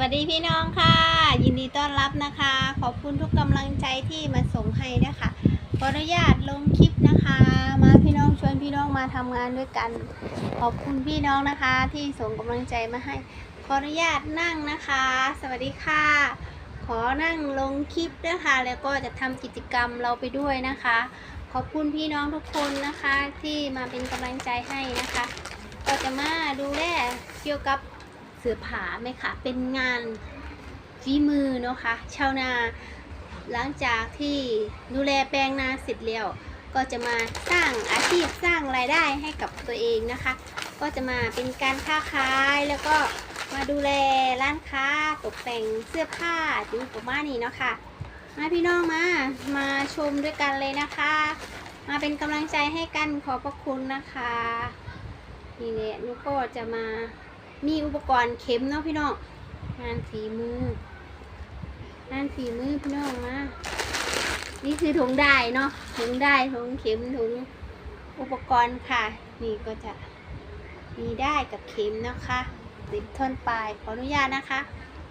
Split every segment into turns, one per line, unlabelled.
วัสดีพี่น้องค่ะ ยินดีต้อนรับนะคะ ขอบคุณทุกกำลังใจที่มาส่งให้นะคะขออนุญาตลงคลิปนะคะ มาพี่น้องชวนพี่น้องมาทำงานด้วยกัน ขอบคุณพี่น้องนะคะ ที่ส่งกำลังใจมาให้ขออนุญาตนั่งนะคะ สวัสดีค่ะ ขอนั่งลงคลิปนะคะ แล้วก็จะทำกิจกรรมเราไปด้วยนะคะ ขอบคุณพี่น้องทุกคนนะคะที่มาเป็นกำลังใจให้นะคะ ก็จะมาดูแลเกี่ยวกับ สื้อผ้าไหมคะเป็นงานฝีมือเนาะค่ะชาวนาหลังจากที่ดูแลแปลงนาเสร็จแล้วก็จะมาสร้างอาชีพสร้างรายได้ให้กับตัวเองนะคะ ก็จะมาเป็นการค้าขายแล้วก็มาดูแลร้านค้าตกแต่งเสื้อผ้าจุประมาณนี้เนาะค่ะมาพี่น้องมา มาชมด้วยกันเลยนะคะ มาเป็นกำลังใจให้กันขอบพระคุณนะคะนี่แหละนุกก็จะมา มีอุปกรณ์เข็มเนาะพี่น้องงานฝีมืองานฝีมือพี่น้องมานี่คือถุงได้เนาะถุงได้ถุงเข็มถุงอุปกรณ์ค่ะ นี่ก็จะมีได้กับเข็มนะคะติดท่อนปลายขออนุญาตนะคะ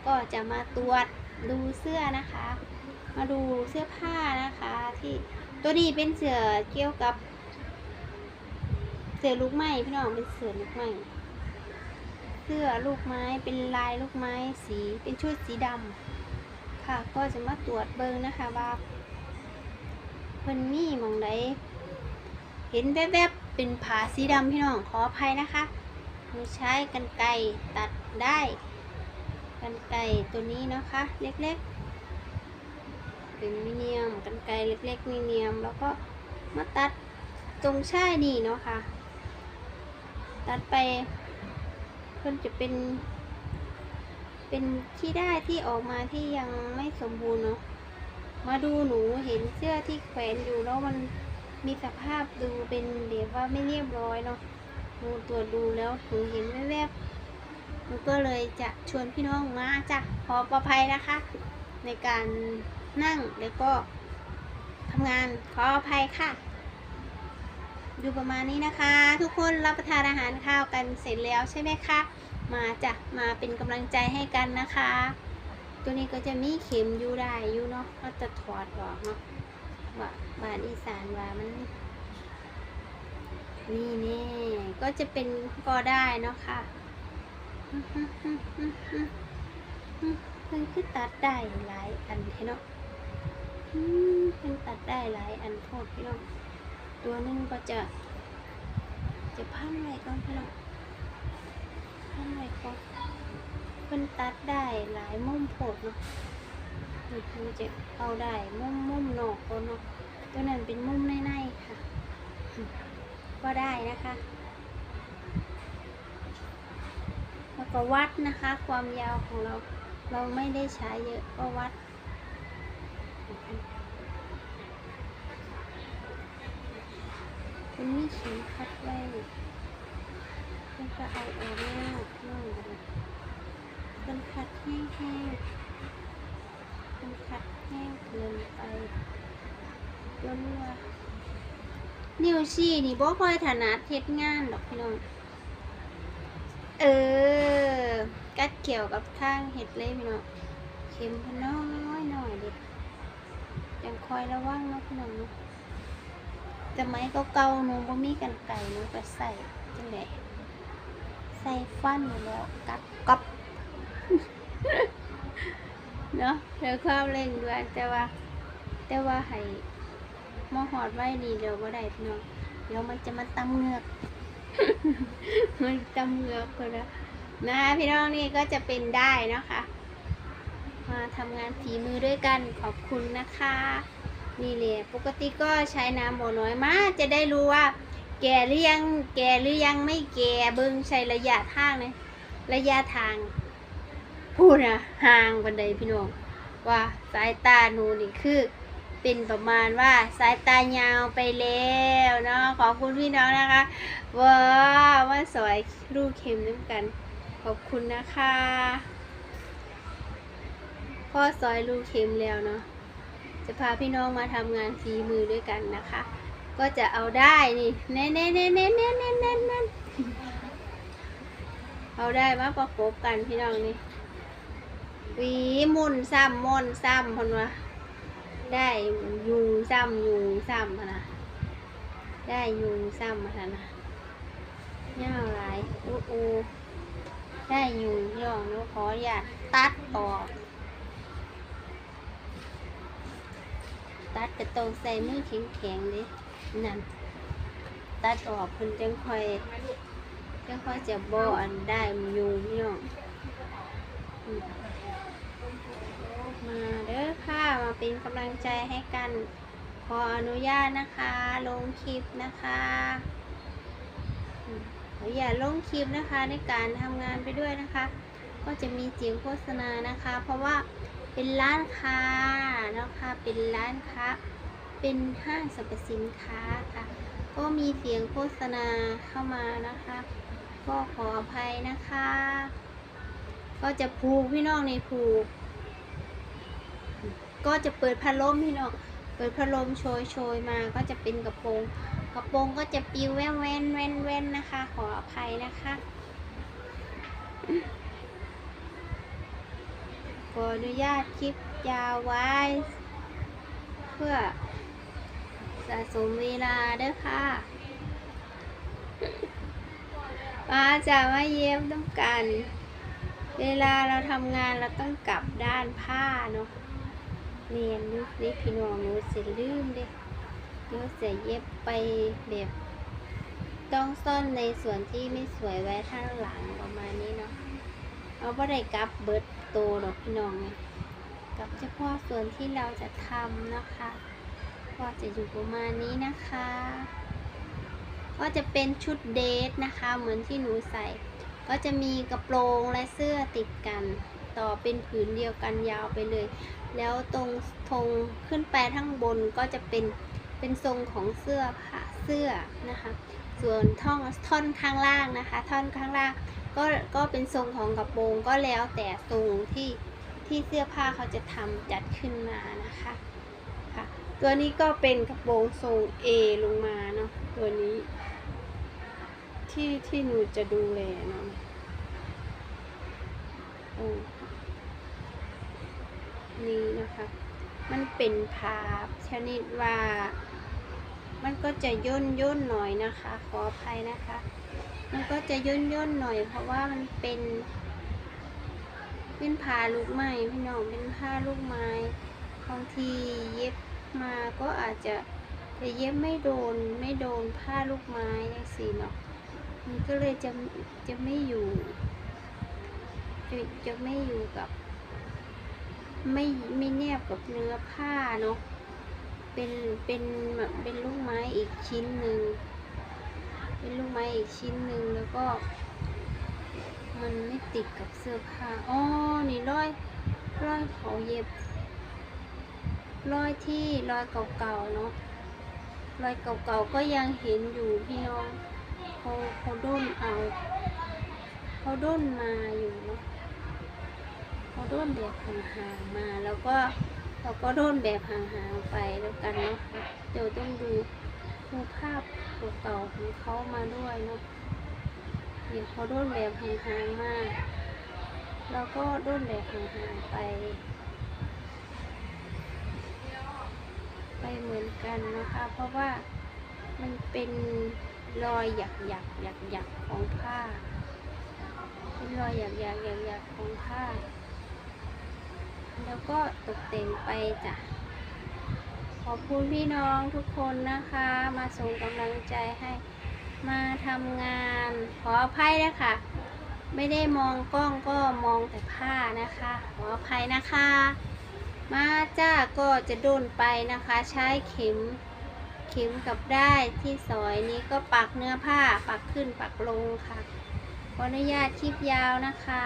ก็จะมาตรวจดูเสื้อนะคะ มาดูเสื้อผ้านะคะที่ตัวนี้เป็นเสื้อเกี่ยวกับ เสือลูกไม้พี่น้องเป็นเสือลูกไม้ เสื้อลูกไม้เป็นลายลูกไม้สีเป็นชุดสีดำค่ะ ก็จะมาตรวจเบิงนะคะว่าเพิ่นมีมองใดเห็นแวบๆเป็นผาสีดำพี่น้องขออภัยนะคะมือใช้กันไกรตัดได้กันไกรตัวนี้นะคะ เล็กๆ เป็นมิเนียมกันไกรเล็กๆมิเนียม แล้วก็มาตัดตรงช่ายนี่เนาะค่ะตัดไป เพิ่นจะเป็น เป็นที่ได้ที่ออกมาที่ยังไม่สมบูรณ์เนาะมาดูหนูเห็นเสื้อที่แขวนอยู่แล้วมันมีสภาพดูเป็นเดี๋ยวว่าไม่เรียบร้อยเนาะหนูตรวจดูแล้วหนูเห็นแวบๆหนูก็เลยจะชวนพี่น้องมาจ้ะขอประภัยนะคะ ในการนั่งแล้วก็ทำงานขออภัยค่ะ ดูประมาณนี้นะคะ ทุกคนรับประทานอาหารข้าวกันเสร็จแล้วใช่ไหมคะ มาจ้ะมาเป็นกำลังใจให้กันนะคะ ตัวนี้ก็จะมีเข็มอยู่ได้อยู่เนาะก็จะถอดออกเนาะว่าบ้านอีสานว่ามันนี่นี่ก็จะเป็นก็ได้เนาะค่ะเพิ่นคือตัดได้หลายอันเนาะมเพิ่นตัดได้หลายอันโทษพี่น้อง ตัวหนึงก็จะ จะพันไว้ก่อนพี่น้องพันไว้ก่อนเพิ่นตัดได้หลายมุมโผดเนาะนี่มันจะเอาได้มุมมุมนอกก่อนเนาะตัวนั้นเป็นมุมในๆค่ะ ก็ได้นะคะ แล้วก็วัดนะคะ ความยาวของเราเราไม่ได้ใช้เยอะก็วัด มันมีเข็มขัดไว้มันก็เอาออกแล้วนั่งเลยมันขัดแห้งๆมันขัดแห้งเกินไปจนว่านิ้วชี้นี่บ่ค่อยถนัดเฮ็ดงานดอกพี่น้อง เออ กัดเกี่ยวกับข้างเห็ดเลยพี่น้องเข็มพนน้อยหน่อยเด็ดยังคอยระวังเนาะพี่น้องเนาะ สมัยเก่าๆหนูบ่มีกันไก่หนูก็ใส่จังไดใส่ฟันอยู่แล้วกัดกับเนาะเดี๋ยวความเร่งด่วนแต่ว่า แต่ว่าให้มอหอดไว้นี่เดี๋ยวบ่ได้พี่น้องเดี๋ยวมันจะมาตำเงือก มันตำเงือกคนละนะพี่น้องนี่ก็จะเป็นได้นะคะ มาทำงานฝีมือด้วยกันขอบคุณนะคะ นี่แหละปกติก็ใช้น้ำบ่อน้อยมาจะได้รู้ว่า แก่หรือยังแก่หรือยังไม่แก่เบิ้งใช้ระยะทางเลยระยะทาง พูดนะห่างบันไดพี่น้องว่าสายตาหนูนี่คือ เป็นประมาณว่าสายตายาวไปแล้วเนาะขอบคุณพี่น้องนะคะว้าว่าสวยรูเข็มน้ำกัน ขอบคุณนะคะพ่อซอยลูกเข็มแล้วเนาะ จะพาพี่น้องมาทำงานฝีมือด้วยกันนะคะ ก็จะเอาได้นี่เน่เน่เน่เน่เน่เน่เน่เน่เอาได้มาประกบกันพี่น้องนี่วีมุนซ้ำมุนซ้ำคนว่าได้ยุงซ้ำยุงซ้ำพนะได้ยุงซ้ำพะนะย่าวหลายอู้อูได้ยุงย่องแล้วขออยากตัดออก ตัดกระตรงใส่มือแข็งๆดินั่น ตัดออกเพิ่นจังค่อยจังค่อยจะบ่อันได้ยุงพี่น้องมาเด้อค่ะ มาเป็นกำลังใจให้กัน ขออนุญาตนะคะ ลงคลิปนะคะอืมขออย่าลงคลิปนะคะในการทำงานไปด้วยนะคะ ก็จะมีเสียงโฆษณานะคะ เพราะว่า เป็นร้านค้านะคะเป็นร้านค้า เป็นห้างสรรพสินค้าค่ะ ก็มีเสียงโฆษณาเข้ามานะคะ ก็ขออภัยนะคะ ก็จะผูกพี่น้องในผูก ก็จะเปิดพัดลมพี่น้อง เปิดพัดลมโชยโชยมา ก็จะเป็นกระโปรง กระโปรงก็จะปิวแว่นแว่นแว่นแว่นนะคะ ขออภัยนะคะ ขออนุญาตคลิปยาวไว้ เพื่อสะสมเวลาเด้อค่ะป้าจะมาเยี่ยมต้องกัน เวลาเราทำงานเราต้องกลับด้านผ้าเนาะเรียนลูกนี่พี่น้องหนูเสียลืมเด้เดี๋ยวเสียเย็บไปแบบต้องซ่อนในส่วนที่ไม่สวยไว้ข้างหลังประมาณนี้เนาะเอาไ่ได้กลับเบิด โตดอกพี่น้องไงกับเฉพาะส่วนที่เราจะทำนะคะก็จะอยู่ประมาณนี้นะคะ ก็จะเป็นชุดเดทนะคะ เหมือนที่หนูใส่ ก็จะมีกระโปรงและเสื้อติดกัน ต่อเป็นผืนเดียวกันยาวไปเลย แล้วตรงธงขึ้นไปทั้งบนก็จะเป็นเป็นทรงของเสื้อผ้าเสื้อนะคะ ส่วนท่องท่อนข้างล่างนะคะ ท่อนข้างล่าง ก็ก็เป็นทรงของกระโปรงก็แล้วแต่ทรงที่ที่เสื้อผ้าเขาจะทำจัดขึ้นมานะคะค่ะตัวนี้ก็เป็นกระโปรงทรง A ลงมาเนาะตัวนี้ ที่ที่หนูจะดูแลเนาะโอ้นี่นะคะ มันเป็นภาพชนิดว่า มันก็จะย่นย่นหน่อยนะคะ ขออภัยนะคะ มันก็จะย่นย่นหน่อย เพราะว่ามันเป็น เป็นผ้าลูกไม้พี่น้องเป็นผ้าลูกไม้บางทีเย็บมาก็อาจจะจะเย็บไม่โดนไม่โดนผ้าลูกไม้ยังสีเนาะมันก็เลยจะจะไม่อยู่จะจะไม่อยู่กับ ไม่ไม่แนบกับเนื้อผ้าเนาะ เป็นเป็นแบบเป็นลูกไม้อีกชิ้นหนึ่งเป็นลูกไม้อีกชิ้นหนึ่งแล้วก็ มันไม่ติดกับเสื้อผ้าอ๋อนี่รอยรอยเขาเย็บรอยที่รอยเก่าๆเนาะรอยเก่าๆก็ยังเห็นอยู่พี่น้องเขาเขาด้นเอาเขาด้นมาอยู่เนาะเขาด้นแบบห่างๆมาแล้วก็ เราก็ด้นแบบห่างๆไปแล้วกันเนาะเดี๋ยวต้องดูดูภาพเก่าๆของเขามาด้วยเนาะเดี๋ยวเขาด้นแบบห่างๆมาแล้วก็ด้นแบบห่างๆไป ไปเหมือนกันนะคะ เพราะว่ามันเป็นรอยหยักหยักหยักหยักๆของผ้า เป็นรอยหยักหยักหยักหยักๆของผ้า แล้วก็ตกแต่งไปจ้ะ ขอบคุณพี่น้องทุกคนนะคะ มาส่งกำลังใจให้มาทำงาน ขออภัยนะคะ ไม่ได้มองกล้องก็มองแต่ผ้านะคะ ขออภัยนะคะ มาจ้าก็จะโดนไปนะคะ ใช้เข็มเข็มกับได้ที่ซอยนี้ก็ปักเนื้อผ้าปักขึ้นปักลงค่ะขออนุญาตคลิปยาวนะคะ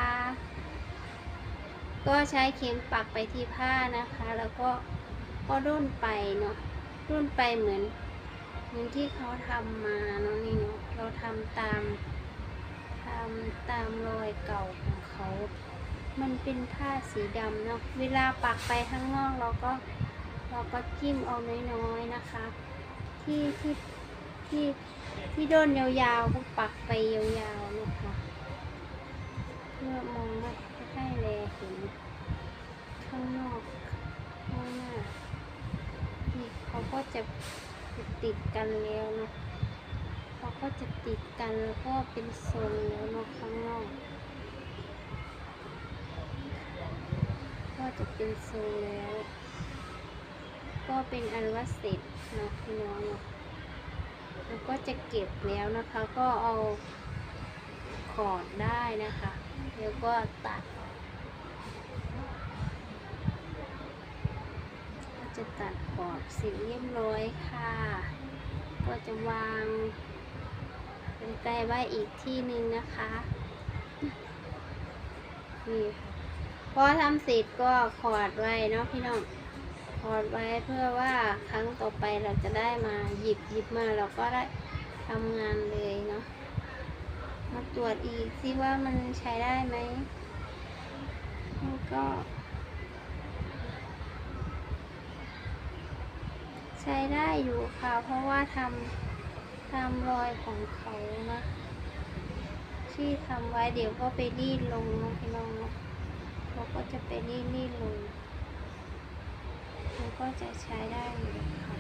ก็ใช้เข็มปักไปที่ผ้านะคะ แล้วก็ก็ด้นไปเนาะด้นไปเหมือนเหมือนที่เขาทำมาเนาะนี่เนาะเราทำตามทำตามรอยเก่าของเขา มันเป็นผ้าสีดำเนาะเวลาปักไปข้างนอกเราก็เราก็จิ้มเอาน้อยๆนะคะ ที่ที่ที่ที่โดนยาวๆก็ปักไปยาวๆนะคะเพื่อมองไม่ให้แล เห็นข้างนอกข้างหน้านี่เขาก็จะติดกันแล้วเนาะเขาก็จะติดกันแล้วก็เป็นทรงแล้วเนาะข้างนอก ก็จะเป็นทรงแล้ว ก็เป็นอันว่าเสร็จเนาะพี่น้องเนาะแล้วก็จะเก็บแล้วนะคะ ก็เอาขอดได้นะคะ แล้วก็ตัด ก็ จะตัดขอบเสร็จเรียบร้อยค่ะ ก็จะวางเป็นไกลไว้อีกที่หนึ่งนะคะนี่ค่ะพอทำเสร็จก็ขอดไว้เนาะพี่น้องขอดไว้เพื่อว่าครั้งต่อไปเราจะได้มาหยิบหยิบมาเราก็ได้ทำงานเลยเนาะมาตรวจอีกซิว่ามันใช้ได้ไหมมันก็ ใช้ได้อยู่ค่ะ เพราะว่าทำตามรอยของเขานะ ที่ทำไว้เดี๋ยวก็ไปรีดลงนะพี่น้องนะเราก็จะไปรีดรีดลงมันก็จะใช้ได้อยู่ค่ะ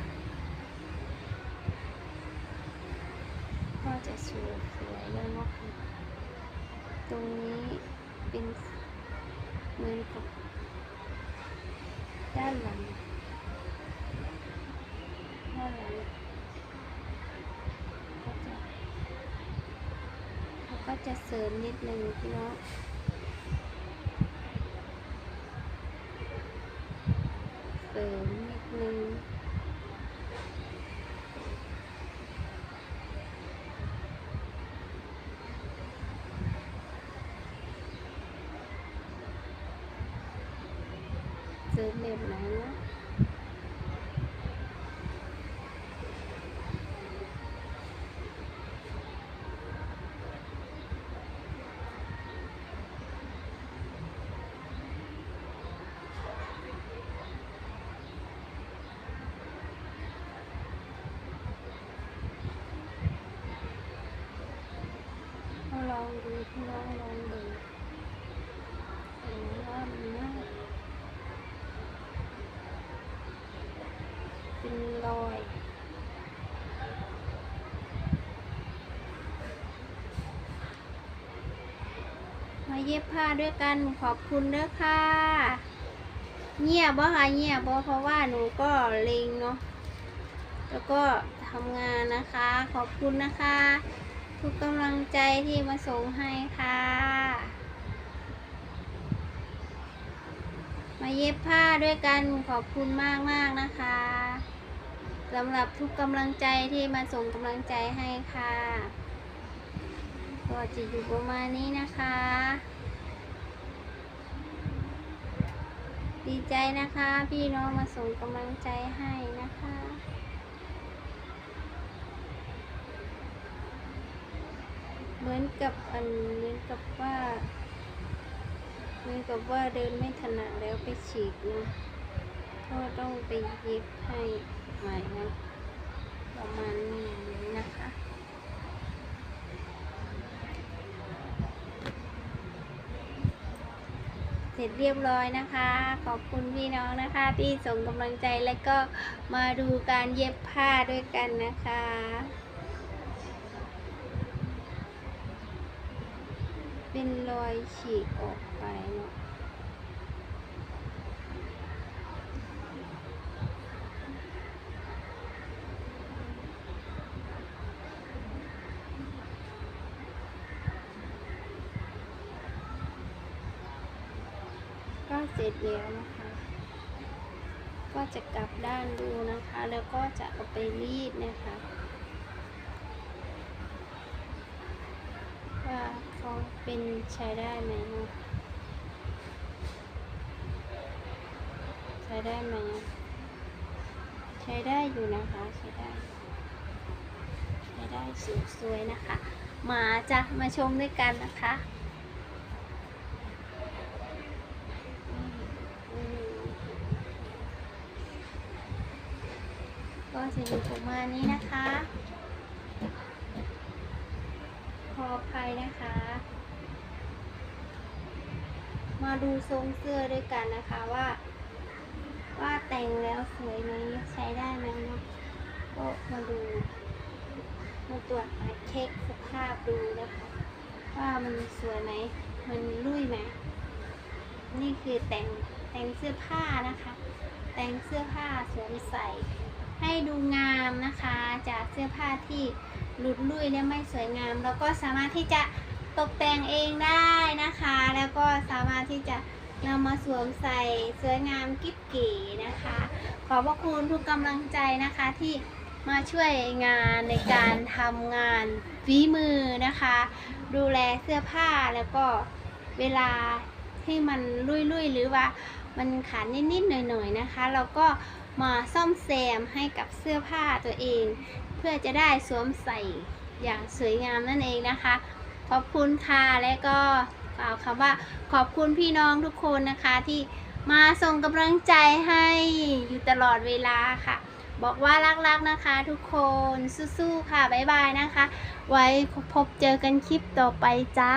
ก็จะสวยสวยแล้วเนะคะตรงนี้เป็นเหมือนกับด้านหลัง ด้านหลังก็จะแล้ว ก็จะเสริมนิดนึงพี่น้องเสริมนิดนึง เสริมแบบไหนนะเอาลอง ดูพี่น้องลองดูเห็นว่ามันน่าเป็นรอยมาเย็บผ้าด้วยกันขอบคุณเด้อค่ะ เงียบบ่ค่ะเงียบบ่เพราะว่าหนูก็เลงเนาะแล้วก็ทำงานนะคะ ขอบคุณนะคะ ทุกกำลังใจที่มาส่งให้ค่ะ มาเย็บผ้าด้วยกันขอบคุณมากมากนะคะสำหรับทุกกำลังใจที่มาส่งกำลังใจให้ค่ะก็จะอยู่ประมาณนี้นะคะ ดีใจนะคะ พี่น้องมาส่งกำลังใจให้นะคะ เหมือนกับอันเหมือนกับว่าเหมือนกับว่าเดินไม่ถนัดแล้วไปฉีกนะก็ต้องไปเย็บให้ใหม่นะประมาณนี้นะคะเสร็จเรียบร้อยนะคะ ขอบคุณพี่น้องนะคะ ที่ส่งกำลังใจและก็มาดูการเย็บผ้าด้วยกันนะคะ เป็นร อยฉีกออกไปเนาะก็เสร็จแล้วนะคะ ก็จะกลับด้านดูนะคะ แล้วก็จะเอาไปรีดนะคะ ว่า เป็นใช้ได้ไหมนะใช้ได้ไหมอะใช้ได้อยู่นะคะ ใช้ได้ ใช้ได้สวยๆนะคะ มาจ้ะมาชมด้วยกันนะคะอืมก็จะอยู่ประมาณนี้นะคะ ขออภัยนะคะ มาดูทรงเสื้อด้วยกันนะคะว่า ว่าแต่งแล้วสวยไหมใช้ได้ไหมเนาะก็มาดูมาตรวจมาเช็คสภาพดูนะคะ ว่ามันสวยไหมมันรุ่ยไหมนี่คือแต่งแต่งเสื้อผ้านะคะ แต่งเสื้อผ้าสวมใส่ให้ดูงามนะคะ จากเสื้อผ้าที่หลุดลุ่ยและไม่สวยงาม แล้วก็สามารถที่จะ ตกแต่งเองได้นะคะ แล้วก็สามารถที่จะนำมาสวมใส่สวยงามกิ๊บเก๋นะคะ ขอบพระคุณทุกกำลังใจนะคะที่มาช่วยงานในการทำงานฝีมือนะคะ ดูแลเสื้อผ้าแล้วก็เวลาที่มันลุยๆ หรือว่ามันขาดนิดๆ หน่อยๆ นะคะ เราก็มาซ่อมแซมให้กับเสื้อผ้าตัวเอง เพื่อจะได้สวมใส่อย่างสวยงามนั่นเองนะคะ ขอบคุณค่ะ และก็กล่าวคำว่าขอบคุณพี่น้องทุกคนนะคะที่มาส่งกำลังใจให้อยู่ตลอดเวลาค่ะ บอกว่ารักๆนะคะ ทุกคนสู้ๆค่ะ บ๊ายบายนะคะ ไว้พบเจอกันคลิปต่อไปจ้า